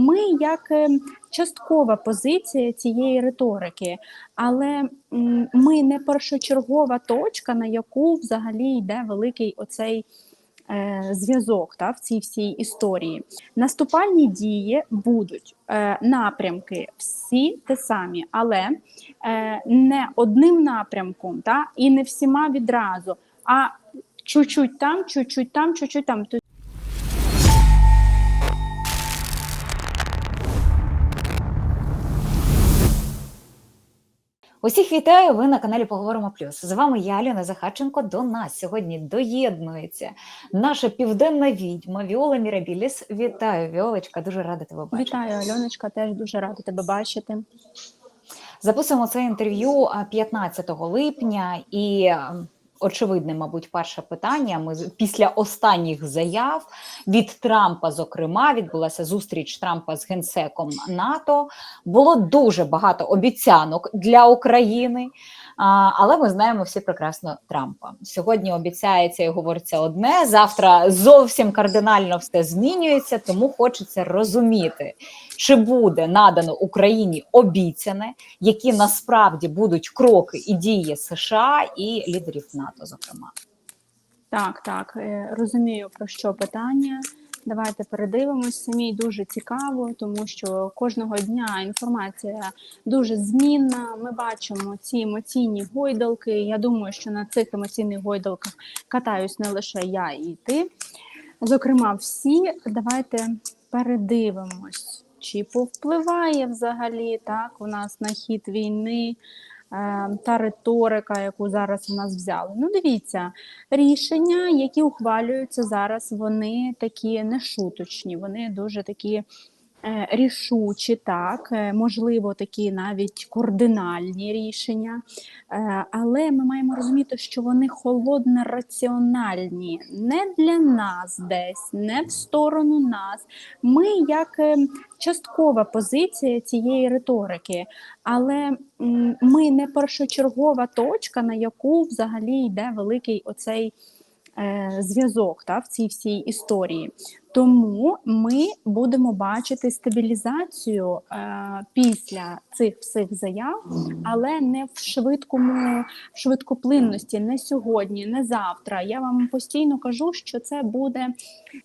Ми як е, часткова позиція цієї риторики, але ми не першочергова точка, на яку взагалі йде великий оцей е, зв'язок та, в цій всій історії. Наступальні дії будуть е, напрямки всі те самі, але е, не одним напрямком, та, і не всіма відразу, а чуть-чуть там, чуть-чуть там, чуть-чуть там. Усіх вітаю! Ви на каналі Поговоримо Плюс. З вами я, Аліна Захарченко. До нас сьогодні доєднується наша південна відьма Віола Мірабіліс. Вітаю, Віолочка, дуже рада тебе бачити. Вітаю, Альоночка, теж дуже рада тебе бачити. Записуємо це інтерв'ю а, 15 липня і. Очевидне, мабуть, перше питання. Ми після останніх заяв від Трампа, зокрема, відбулася зустріч Трампа з генсеком НАТО. Було дуже багато обіцянок для України, але ми знаємо всі прекрасно Трампа. Сьогодні обіцяється і говориться одне. Завтра зовсім кардинально все змінюється, тому хочеться розуміти, чи буде надано Україні обіцяне, які насправді будуть кроки і дії США і лідерів НАТО, зокрема. Так, так, е, розумію про що питання. Давайте передивимось. Самій дуже цікаво, тому що кожного дня інформація дуже змінна. Ми бачимо ці емоційні гойдалки. Я думаю, що на цих емоційних гойдалках катаюсь не лише я і ти. Зокрема, всі. Давайте передивимось, чи повпливає взагалі так у нас на хід війни. Е, Та риторика, яку зараз у нас взяли. Ну, дивіться, рішення, які ухвалюються зараз, вони такі нешуточні, вони дуже такі рішучі, так, е, можливо, такі навіть кардинальні рішення. Е, Але ми маємо розуміти, що вони холодно раціональні, не для нас десь, не в сторону нас. Ми як е, часткова позиція цієї риторики, але ми не першочергова точка, на яку взагалі йде великий оцей е, зв'язок та, в цій всій історії. Тому ми будемо бачити стабілізацію е, після цих всіх заяв, але не в швидкому в швидкоплинності, не сьогодні, не завтра. Я вам постійно кажу, що це буде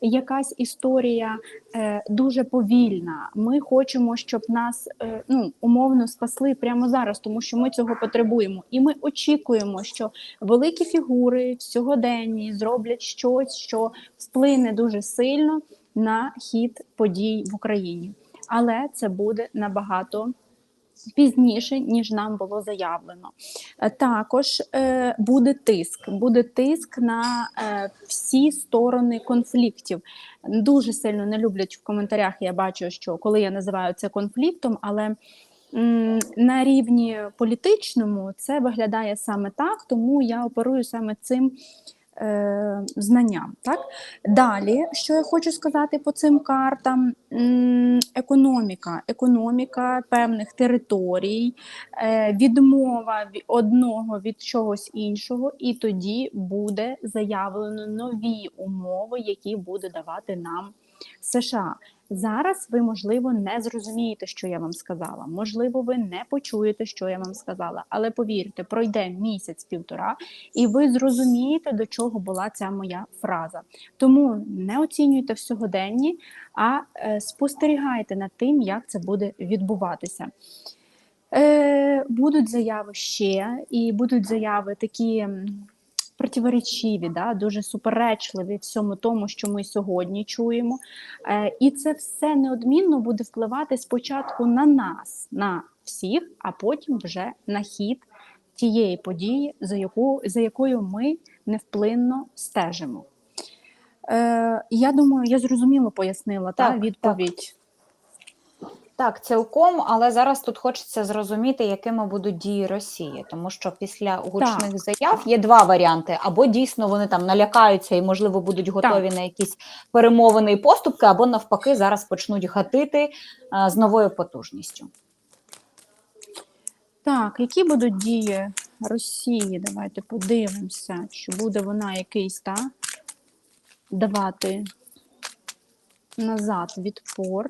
якась історія е, дуже повільна. Ми хочемо, щоб нас е, ну умовно спасли прямо зараз, тому що ми цього потребуємо, і ми очікуємо, що великі фігури в сьогоденні зроблять щось, що вплине дуже сильно на хід подій в Україні. Але це буде набагато пізніше, ніж нам було заявлено. Е, Також е, буде тиск, буде тиск на е, всі сторони конфліктів. Дуже сильно не люблять в коментарях. Я бачу, що коли я називаю це конфліктом, але на рівні політичному це виглядає саме так, тому я оперую саме цим. Е, Знанням, так? Далі, що я хочу сказати по цим картам, економіка, економіка певних територій, е, відмова ві- одного від чогось іншого, і тоді буде заявлено нові умови, які буде давати нам США. Зараз ви, можливо, не зрозумієте, що я вам сказала. Можливо, ви не почуєте, що я вам сказала. Але повірте, пройде місяць-півтора, і ви зрозумієте, до чого була ця моя фраза. Тому не оцінюйте в сьогоденні, а е, спостерігайте над тим, як це буде відбуватися. Е, будуть заяви ще, і будуть заяви такі противоречиві, да, дуже суперечливі всьому тому, що ми сьогодні чуємо. Е, і це все неодмінно буде впливати спочатку на нас, на всіх, а потім вже на хід тієї події, за, яку, за якою ми невплинно стежимо. Е, я думаю, я зрозуміло пояснила та, відповідь. Так, цілком, але зараз тут хочеться зрозуміти, якими будуть дії Росії, тому що після гучних заяв є два варіанти: або дійсно вони там налякаються і, можливо, будуть готові на якісь перемовини і поступки, або навпаки, зараз почнуть гатити а, з новою потужністю. Так, які будуть дії Росії? Давайте подивимося, чи буде вона якийсь та, давати назад відпор.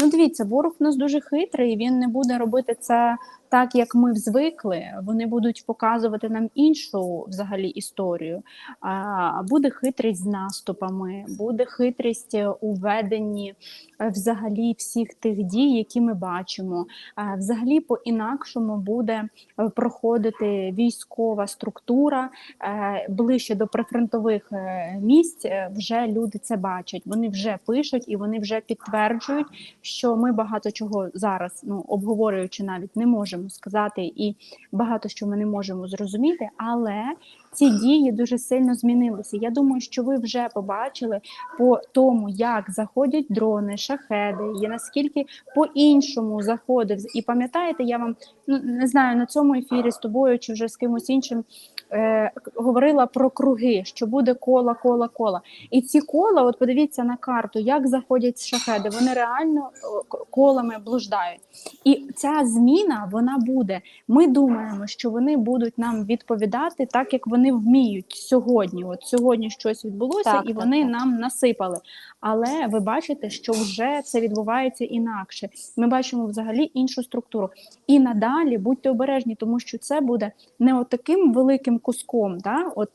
Ну, дивіться, ворог у нас дуже хитрий, він не буде робити це так, як ми звикли. Вони будуть показувати нам іншу взагалі історію. А буде хитрість з наступами, буде хитрість у веденні е, взагалі всіх тих дій, які ми бачимо. А Взагалі, по-інакшому буде е, проходити військова структура е, ближче до прифронтових місць. Вже люди це бачать. Вони вже пишуть і вони вже підтверджують, що ми багато чого зараз, ну обговорюючи, навіть не можемо сказати, і багато що ми не можемо зрозуміти, але ці дії дуже сильно змінилися. Я думаю, що ви вже побачили по тому, як заходять дрони, шахеди, і наскільки по-іншому заходив. І пам'ятаєте, я вам ну не знаю на цьому ефірі з тобою чи вже з кимось іншим е, говорила про круги, що буде кола, кола, кола. І ці кола, от подивіться на карту, як заходять шахеди. Вони реально о, колами блуждають. І ця зміна вона буде. Ми думаємо, що вони будуть нам відповідати так, як вони вміють сьогодні. От сьогодні щось відбулося, Так, і так, вони так. нам насипали. Але ви бачите, що вже це відбувається інакше. Ми бачимо взагалі іншу структуру. І надалі будьте обережні, тому що це буде не отаким великим куском, да, от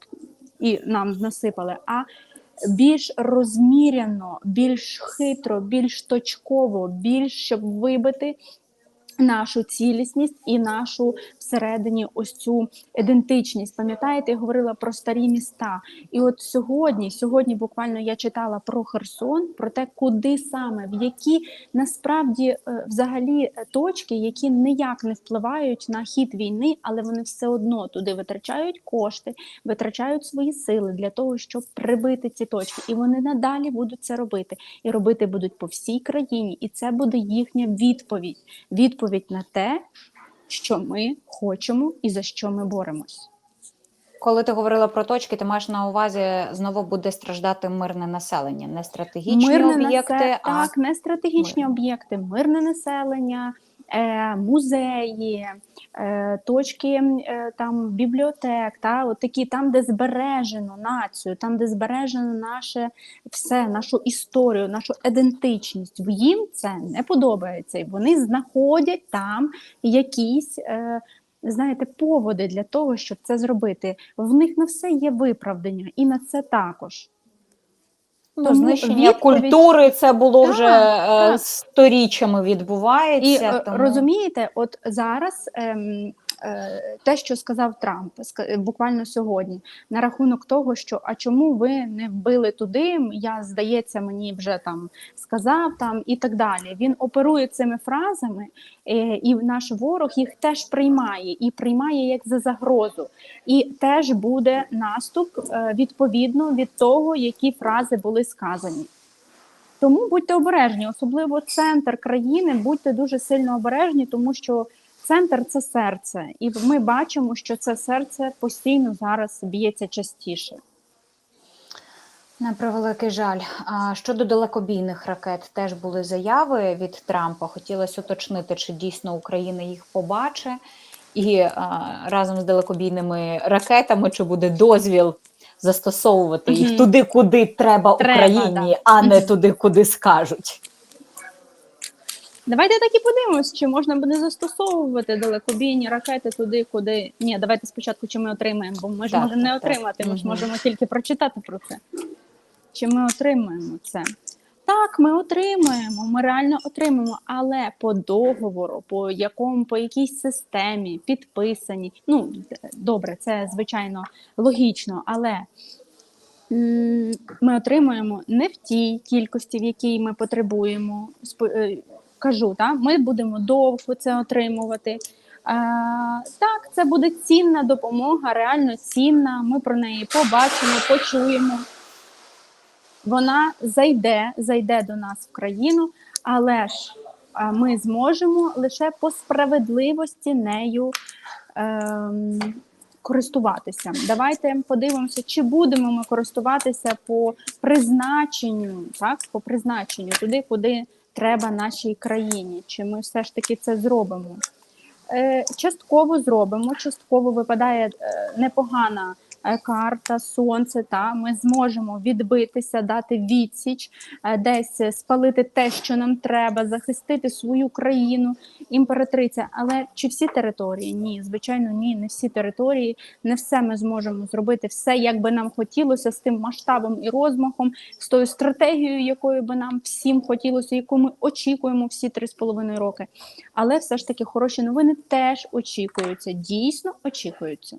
і нам насипали, а більш розміряно, більш хитро, більш точково, більш щоб вибити нашу цілісність і нашу всередині ось цю ідентичність. Пам'ятаєте, я говорила про старі міста. І от сьогодні, сьогодні буквально я читала про Херсон, про те, куди саме, в які насправді е, взагалі е, точки, які ніяк не впливають на хід війни, але вони все одно туди витрачають кошти, витрачають свої сили для того, щоб прибити ці точки. І вони надалі будуть це робити. І робити будуть по всій країні. І це буде їхня відповідь. Відповідь на те, що ми хочемо і за що ми боремось. Коли ти говорила про точки, ти маєш на увазі знову буде страждати мирне населення, не стратегічні Мирне об'єкти, насе- а так, не стратегічні мирне. об'єкти, мирне населення, музеї, е, точки е, там бібліотек, та, от такі, там, де збережено націю, там, де збережено наше все, нашу історію, нашу ідентичність. Їм це не подобається, і вони знаходять там якісь. Е, Знаєте, поводи для того, щоб це зробити. В них на все є виправдання, і на це також. Ну, тому знищення відповідь- культури це було Так, вже е, так. сторіччями відбувається. І тому... розумієте, от зараз ем, е, те, що сказав Трамп, буквально сьогодні, на рахунок того, що а чому ви не вбили туди? Я здається, мені вже там сказав там і так далі. Він оперує цими фразами, е, і наш ворог їх теж приймає і приймає як за загрозу. І теж буде наступ е, відповідно від того, які фрази були сказані. Тому будьте обережні, особливо центр країни, будьте дуже сильно обережні, тому що центр це серце, і ми бачимо, що це серце постійно зараз б'ється частіше. На превеликий жаль. А щодо далекобійних ракет, теж були заяви від Трампа. Хотілося уточнити, чи дійсно Україна їх побачить, і а, разом з далекобійними ракетами, чи буде дозвіл застосовувати їх туди, куди треба, Треба, Україні, да. а не туди, куди скажуть. Давайте так і подивимось, чи можна буде застосовувати далекобійні ракети туди, куди ні, давайте спочатку, чи ми отримаємо, бо ми ж Так, можемо не так, так. отримати. Ми ж можемо тільки прочитати про це. Чи ми отримаємо це? Так, ми отримаємо, ми реально отримаємо, але по договору, по якому, по якійсь системі підписані. Ну добре, це звичайно логічно, але ми отримуємо не в тій кількості, в якій ми потребуємо. Кажу, так, ми будемо довго це отримувати. Е, так, це буде цінна допомога, реально цінна. Ми про неї побачимо, почуємо. Вона зайде, зайде до нас в країну, але ж е, ми зможемо лише по справедливості нею ем, користуватися. Давайте подивимося, чи будемо ми користуватися по призначенню, так, по призначенню туди, куди треба нашій країні. Чи ми все ж таки це зробимо? Е, частково зробимо, частково випадає е, непогана карта, сонце. Та ми зможемо відбитися, дати відсіч, е, десь спалити те, що нам треба, захистити свою країну, імператриця. Але чи всі території? Ні, звичайно, ні, не всі території. Не все ми зможемо зробити, все як би нам хотілося, з тим масштабом і розмахом, з тою стратегією, якою би нам всім хотілося, яку ми очікуємо всі три з половиною роки. Але все ж таки хороші новини теж очікуються, дійсно очікуються.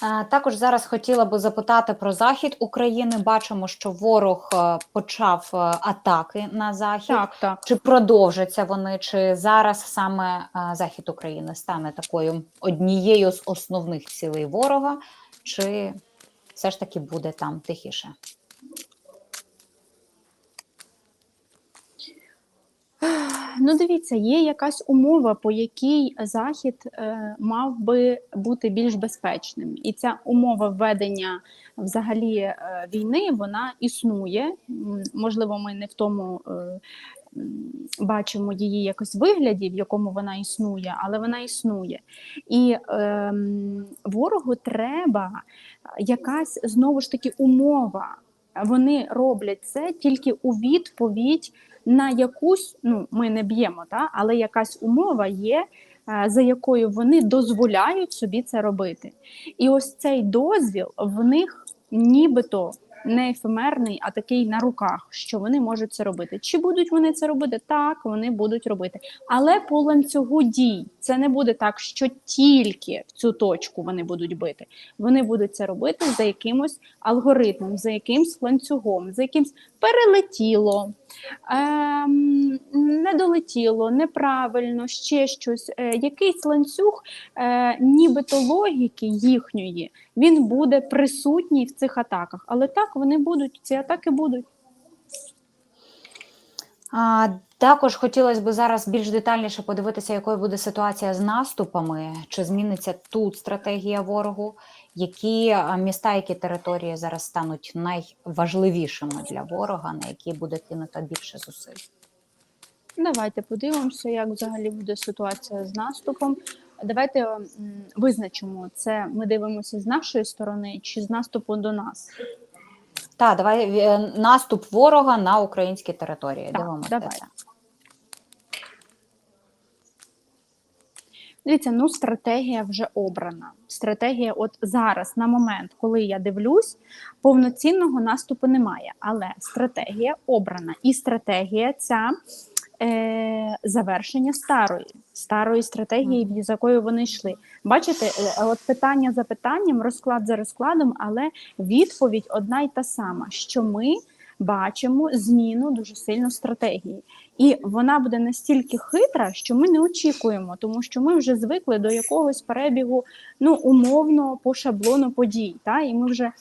Також зараз хотіла би запитати про захід України. Бачимо, що ворог е, почав е, атаки на захід. Так, так. Чи продовжаться вони, чи зараз саме е, захід України стане такою однією з основних цілей ворога, чи все ж таки буде там тихіше? Ну, дивіться, є якась умова, по якій захід е, мав би бути більш безпечним, і ця умова введення взагалі е, війни вона існує. Можливо, ми не в тому. Е, Бачимо її якось вигляді, в якому вона існує, але вона існує. І ем, ворогу треба якась знову ж таки умова. Вони роблять це тільки у відповідь на якусь, ну ми не б'ємо, та але якась умова є, е, за якою вони дозволяють собі це робити. І ось цей дозвіл в них нібито не ефемерний, а такий на руках, що вони можуть це робити. Чи будуть вони це робити? Так, вони будуть робити. Але по ланцюгу дій це не буде так, що тільки в цю точку вони будуть бити. Вони будуть це робити за якимось алгоритмом, за якимсь ланцюгом, за якимсь перелетіло, ем, не долетіло, неправильно, ще щось. Е, якийсь ланцюг, е, нібито логіки їхньої, він буде присутній в цих атаках. Але так вони будуть, ці атаки будуть. А, також хотілося б зараз більш детальніше подивитися, якою буде ситуація з наступами, чи зміниться тут стратегія ворогу, які міста, які території зараз стануть найважливішими для ворога, на які буде кинуто більше зусиль. Давайте подивимося, як взагалі буде ситуація з наступом. Давайте визначимо, це ми дивимося з нашої сторони чи з наступу до нас. Так, давай е, наступ ворога на українські території. Так, Дивимося давай. це. Дивіться, ну стратегія вже обрана. Стратегія, от зараз, на момент, коли я дивлюсь, повноцінного наступу немає. Але стратегія обрана. І стратегія ця е, завершення старої, старої стратегії, з якою вони йшли. Бачите, е, от питання за питанням, розклад за розкладом, але відповідь одна й та сама, що ми бачимо зміну дуже сильно стратегії. І вона буде настільки хитра, що ми не очікуємо, тому що ми вже звикли до якогось перебігу, ну умовно по шаблону подій. Та? І ми вже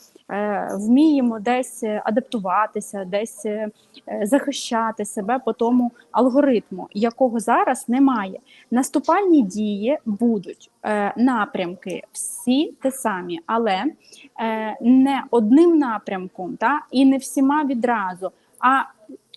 вміємо десь е, адаптуватися, десь е, е, захищати себе по тому алгоритму, якого зараз немає. Наступальні дії будуть е, напрямки всі те самі, але е, не одним напрямком, та? і не всіма відразу. а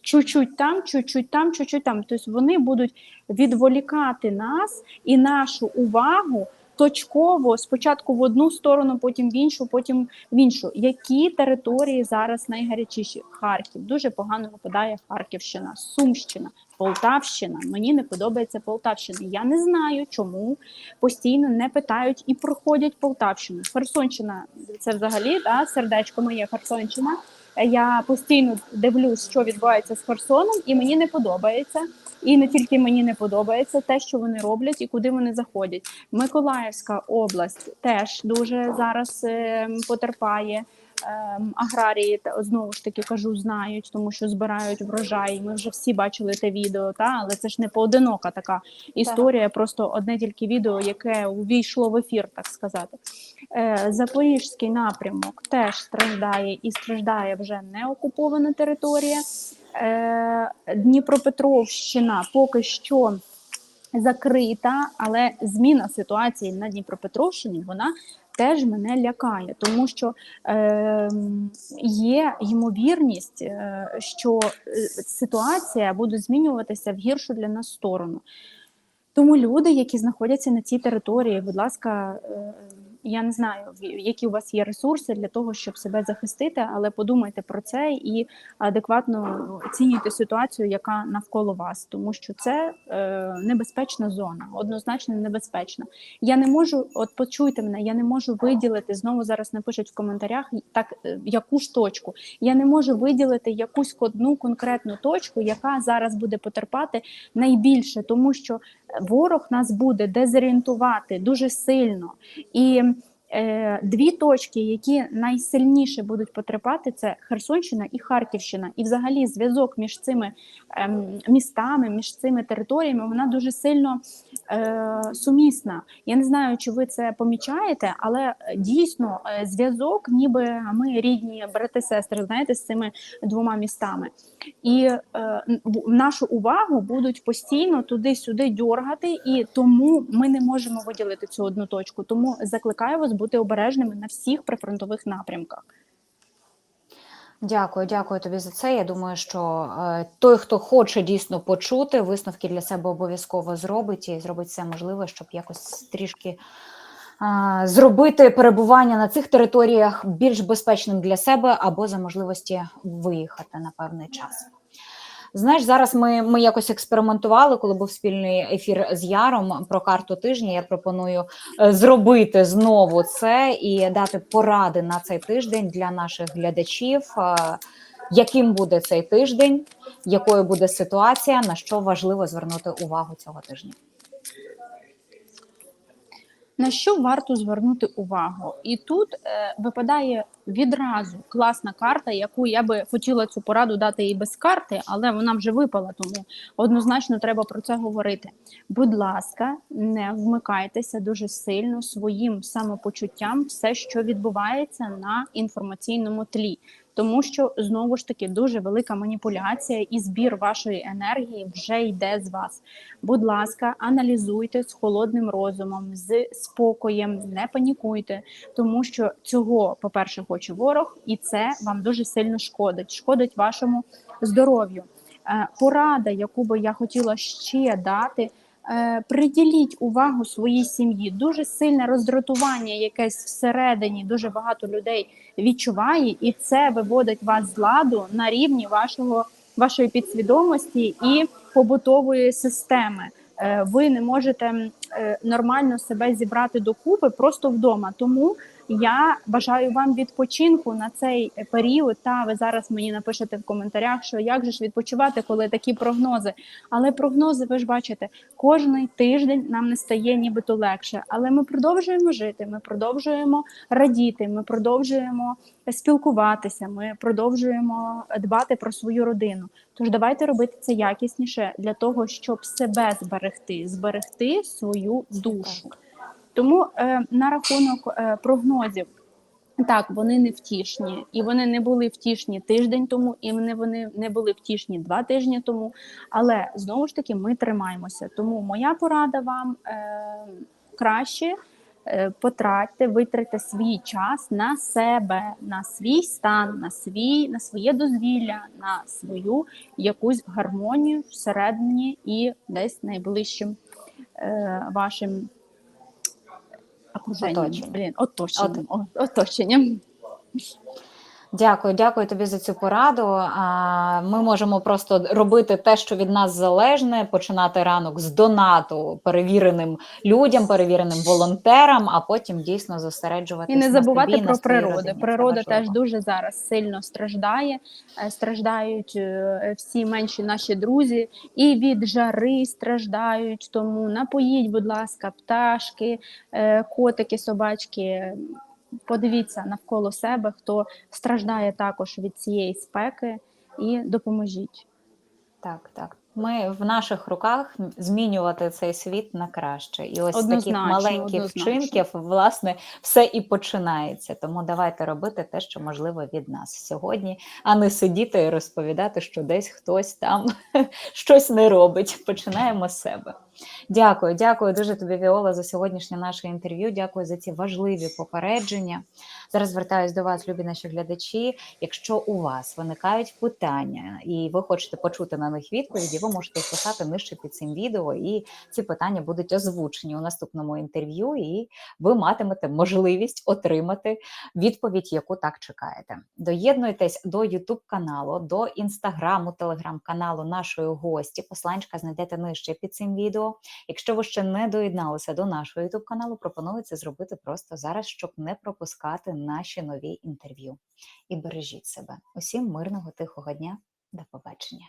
чуть-чуть там, чуть-чуть там, чуть-чуть там. Тобто вони будуть відволікати нас і нашу увагу точково спочатку в одну сторону, потім в іншу, потім в іншу. Які території зараз найгарячіші? Харків дуже погано випадає Харківщина, Сумщина. Полтавщина, мені не подобається Полтавщина. Я не знаю, чому постійно не питають і проходять Полтавщину. Херсонщина це взагалі да, сердечко моє Херсонщина. Я постійно дивлюсь, що відбувається з Херсоном, і мені не подобається. І не тільки мені не подобається те, що вони роблять і куди вони заходять. Миколаївська область теж дуже зараз е, потерпає. Ем, аграрії та знову ж таки кажу, знають, тому що збирають врожай. Ми вже всі бачили те відео, та але це ж не поодинока така історія, просто одне тільки відео, яке увійшло в ефір, так сказати. Е, Запорізький напрямок теж страждає і страждає вже не окупована територія. Е, Дніпропетровщина поки що закрита, але зміна ситуації на Дніпропетровщині вона теж мене лякає, тому що е, є ймовірність, е, що е, ситуація буде змінюватися в гіршу для нас сторону. Тому люди, які знаходяться на цій території, будь ласка, е, Я не знаю, які у вас є ресурси для того, щоб себе захистити, але подумайте про це і адекватно оцінюйте ситуацію, яка навколо вас, тому що це е, небезпечна зона, однозначно небезпечна. Я не можу, от почуйте мене, я не можу виділити знову зараз напишуть в коментарях так, е, яку ж точку. Я не можу виділити якусь одну конкретну точку, яка зараз буде потерпати найбільше, тому що ворог нас буде дезорієнтувати дуже сильно. І дві точки, які найсильніше будуть потерпати, це Херсонщина і Харківщина. І взагалі зв'язок між цими ем, містами, між цими територіями, вона дуже сильно е, сумісна. Я не знаю, чи ви це помічаєте, але е, дійсно е, зв'язок, ніби ми рідні брати-сестри, знаєте, з цими двома містами. І е, нашу увагу будуть постійно туди-сюди дьоргати, і тому ми не можемо виділити цю одну точку. Тому закликаю вас бути обережними на всіх прифронтових напрямках. Дякую, дякую тобі за це. Я думаю, що е, той, хто хоче дійсно почути, висновки для себе обов'язково зробить і зробить все можливе, щоб якось трішки е, зробити перебування на цих територіях більш безпечним для себе або за можливості виїхати на певний час. Знаєш, зараз ми, ми якось експериментували, коли був спільний ефір з Яром про карту тижня. Я пропоную е, зробити знову це і дати поради на цей тиждень для наших глядачів. е, Яким буде цей тиждень, якою буде ситуація, на що важливо звернути увагу цього тижня? На що варто звернути увагу? І тут е, випадає відразу класна карта, яку я би хотіла цю пораду дати і без карти, але вона вже випала, тому однозначно треба про це говорити. Будь ласка, не вмикайтеся дуже сильно своїм самопочуттям, все, що відбувається на інформаційному тлі. Тому що знову ж таки дуже велика маніпуляція і збір вашої енергії вже йде з вас. Будь ласка, аналізуйте з холодним розумом, з спокоєм, не панікуйте, тому що цього, по-перше, хоче ворог, і це вам дуже сильно шкодить. Шкодить вашому здоров'ю. Е, Порада, яку би я хотіла ще дати. Е, Приділіть увагу своїй сім'ї. Дуже сильне роздратування, якесь всередині, дуже багато людей відчуває, і це виводить вас з ладу на рівні вашого вашої підсвідомості і побутової системи. Е, Ви не можете е, нормально себе зібрати докупи просто вдома. Тому я бажаю вам відпочинку на цей період. Та ви зараз мені напишете в коментарях, що як же ж відпочивати, коли такі прогнози. Але прогнози, ви ж бачите, кожний тиждень нам не стає нібито легше. Але ми продовжуємо жити, ми продовжуємо радіти, ми продовжуємо спілкуватися, ми продовжуємо дбати про свою родину. Тож давайте робити це якісніше для того, щоб себе зберегти, зберегти свою душу. Тому е, на рахунок е, прогнозів. Так, вони не втішні, і вони не були втішні тиждень тому, і вони, вони не були втішні два тижні тому. Але знову ж таки ми тримаємося. Тому моя порада вам е, краще е, потратьте, витратьте свій час на себе, на свій стан, на свій, на своє дозвілля, на свою якусь гармонію всередині і десь найближчим е, вашим окруженням. Оточення. Блін, оточенням. О, оточенням. Дякую, дякую тобі за цю пораду. Ми можемо просто робити те, що від нас залежне, починати ранок з донату перевіреним людям, перевіреним волонтерам, а потім дійсно зосереджуватися І не на забувати собі, про природу. Природа теж дуже зараз сильно страждає. Е, Страждають е, всі менші наші друзі, і від жари страждають. Тому напоїть, будь ласка, пташки, е, котики, собачки. Подивіться навколо себе, хто страждає також від цієї спеки, і допоможіть. Так, так. Ми в наших руках змінювати цей світ на краще. І ось з таких маленьких однозначно. вчинків, власне, все і починається. Тому давайте робити те, що можливо від нас сьогодні, а не сидіти і розповідати, що десь хтось там щось не робить. Починаємо з себе. Дякую, дякую дуже тобі, Віола, за сьогоднішнє наше інтерв'ю. Дякую за ці важливі попередження. Зараз звертаюсь до вас, любі наші глядачі. Якщо у вас виникають питання і ви хочете почути на них відповіді, ви можете писати нижче під цим відео, і ці питання будуть озвучені у наступному інтерв'ю, і ви матимете можливість отримати відповідь, яку так чекаєте. Доєднуйтесь до YouTube каналу, до інстаграму, телеграм-каналу нашої гості. Посланчика знайдете нижче під цим Якщо ви ще не доєдналися до нашого YouTube каналу, пропоную це зробити просто зараз, щоб не пропускати наші нові інтерв'ю. І бережіть себе. Усім мирного тихого дня. До побачення.